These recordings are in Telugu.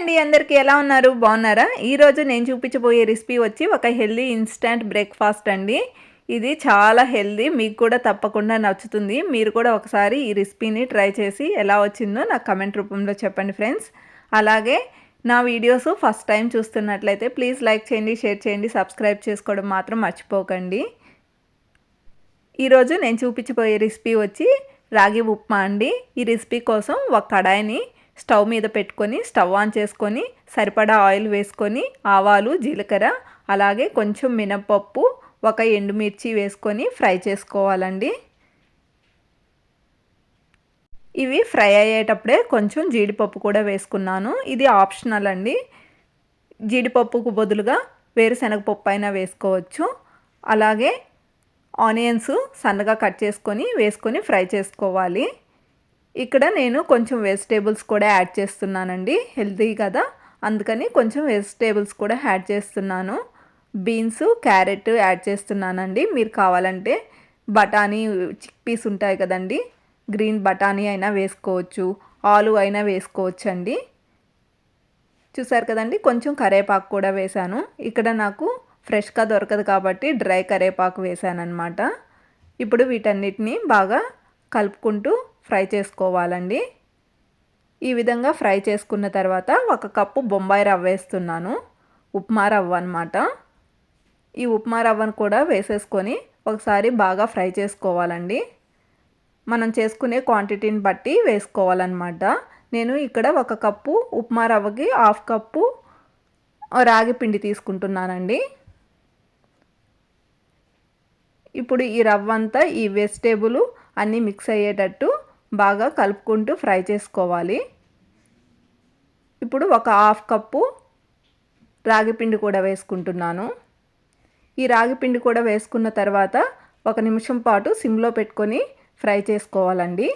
అండి అందరికీ ఎలా ఉన్నారు? బాగున్నారా? ఈరోజు నేను చూపించబోయే రెసిపీ వచ్చి ఒక హెల్దీ ఇన్స్టంట్ బ్రేక్ఫాస్ట్ అండి. ఇది చాలా హెల్దీ మీకు కూడా తప్పకుండా నచ్చుతుంది. మీరు కూడా ఒకసారి ఈ రెసిపీని ట్రై చేసి ఎలా వచ్చిందో నాకు కమెంట్ రూపంలో చెప్పండి ఫ్రెండ్స్. అలాగే నా వీడియోస్ ఫస్ట్ టైం చూస్తున్నట్లయితే ప్లీజ్ లైక్ చేయండి షేర్ చేయండి సబ్స్క్రైబ్ చేసుకోవడం మాత్రం మర్చిపోకండి. ఈరోజు నేను చూపించబోయే రెసిపీ వచ్చి రాగి ఉప్మా అండి. ఈ రెసిపీ కోసం ఒక కడాయిని స్టవ్ మీద పెట్టుకొని స్టవ్ ఆన్ చేసుకొని సరిపడా ఆయిల్ వేసుకొని ఆవాలు జీలకర్ర అలాగే కొంచెం మినపప్పు ఒక ఎండుమిర్చి వేసుకొని ఫ్రై చేసుకోవాలండి. ఇవి ఫ్రై అయ్యేటప్పుడే కొంచెం జీడిపప్పు కూడా వేసుకున్నాను. ఇది ఆప్షనల్ అండి. జీడిపప్పుకు బదులుగా వేరుశనగపప్పు అయినా వేసుకోవచ్చు. అలాగే ఆనియన్స్ సన్నగా కట్ చేసుకొని వేసుకొని ఫ్రై చేసుకోవాలి. ఇక్కడ నేను కొంచెం వెజిటేబుల్స్ కూడా యాడ్ చేస్తున్నానండి. హెల్తీ కదా. అందుకని కొంచెం వెజిటేబుల్స్ కూడా యాడ్ చేస్తున్నాను. బీన్స్ క్యారెట్ యాడ్ చేస్తున్నానండి. మీరు కావాలంటే బఠానీ చిక్ పీస్ ఉంటాయి కదండి. గ్రీన్ బఠానీ అయినా వేసుకోవచ్చు. ఆలు అయినా వేసుకోవచ్చు అండి చూసారు కదండి? కొంచెం కరేపాకు కూడా వేశాను. ఇక్కడ నాకు ఫ్రెష్గా దొరకదు కాబట్టి డ్రై కరేపాకు వేశాను అనమాట ఇప్పుడు వీటన్నిటిని బాగా కలుపుకుంటూ ఫ్రై చేసుకోవాలండి. ఈ విధంగా ఫ్రై చేసుకున్న తర్వాత ఒక కప్పు బొంబాయి రవ్వ వేస్తున్నాను. ఉప్మా రవ్వ అనమాట ఈ ఉప్మా రవ్వను కూడా వేసేసుకొని ఒకసారి బాగా ఫ్రై చేసుకోవాలండి. మనం చేసుకునే క్వాంటిటీని బట్టి వేసుకోవాలన్నమాట. నేను ఇక్కడ ఒక కప్పు ఉప్మా రవ్వకి హాఫ్ కప్పు రాగి పిండి తీసుకుంటున్నానండి. ఇప్పుడు ఈ రవ్వ అంతా ఈ వెజిటేబుల్ అన్నీ మిక్స్ అయ్యేటట్టు బాగా కలుపుకుంటూ ఫ్రై చేసుకోవాలి. ఇప్పుడు ఒక హాఫ్ కప్పు రాగి పిండి కూడా వేసుకుంటున్నాను. ఈ రాగి పిండి కూడా వేసుకున్న తర్వాత ఒక నిమిషం పాటు సిమ్లో పెట్టుకొని ఫ్రై చేసుకోవాలండి.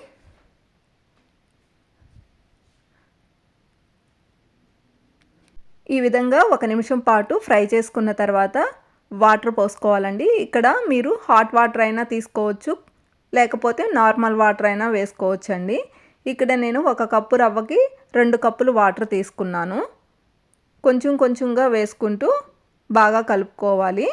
ఈ విధంగా ఒక నిమిషం పాటు ఫ్రై చేసుకున్న తర్వాత వాటర్ పోసుకోవాలండి. ఇక్కడ మీరు హాట్ వాటర్ అయినా తీసుకోవచ్చు. లేకపోతే నార్మల్ వాటర్ అయినా వేసుకోవచ్చండి. ఇక్కడ నేను ఒక కప్పు రవ్వకి రెండు కప్పులు వాటర్ తీసుకున్నాను. కొంచెం కొంచెంగా వేసుకుంటూ బాగా కలుపుకోవాలి.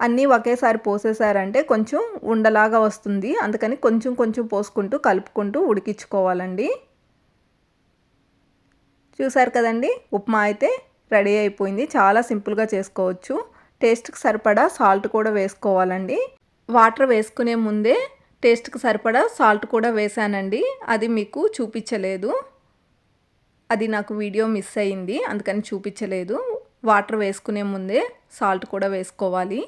అన్నీ ఒకేసారి పోసేసారంటే కొంచెం ఉండలాగా వస్తుంది. అందుకని కొంచెం కొంచెం పోసుకుంటూ కలుపుకుంటూ ఉడికించుకోవాలండి. చూసారు కదండి? ఉప్మా అయితే రెడీ అయిపోయింది. చాలా సింపుల్గా చేసుకోవచ్చు. టేస్ట్కి సరిపడా సాల్ట్ కూడా వేసుకోవాలండి. వాటర్ వేసుకునే ముందే టేస్ట్కి సరిపడా సాల్ట్ కూడా వేసానండి. అది మీకు చూపించలేదు. అది నాకు వీడియో మిస్ అయింది అందుకని చూపించలేదు. వాటర్ వేసుకునే ముందే సాల్ట్ కూడా వేసుకోవాలి.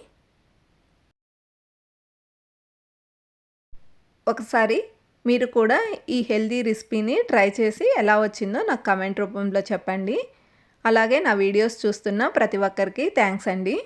ఒకసారి మీరు కూడా ఈ హెల్దీ రెసిపీని ట్రై చేసి ఎలా వచ్చిందో నాకు కమెంట్ రూపంలో చెప్పండి. అలాగే నా వీడియోస్ చూస్తున్న ప్రతి ఒక్కరికి థ్యాంక్స్ అండి.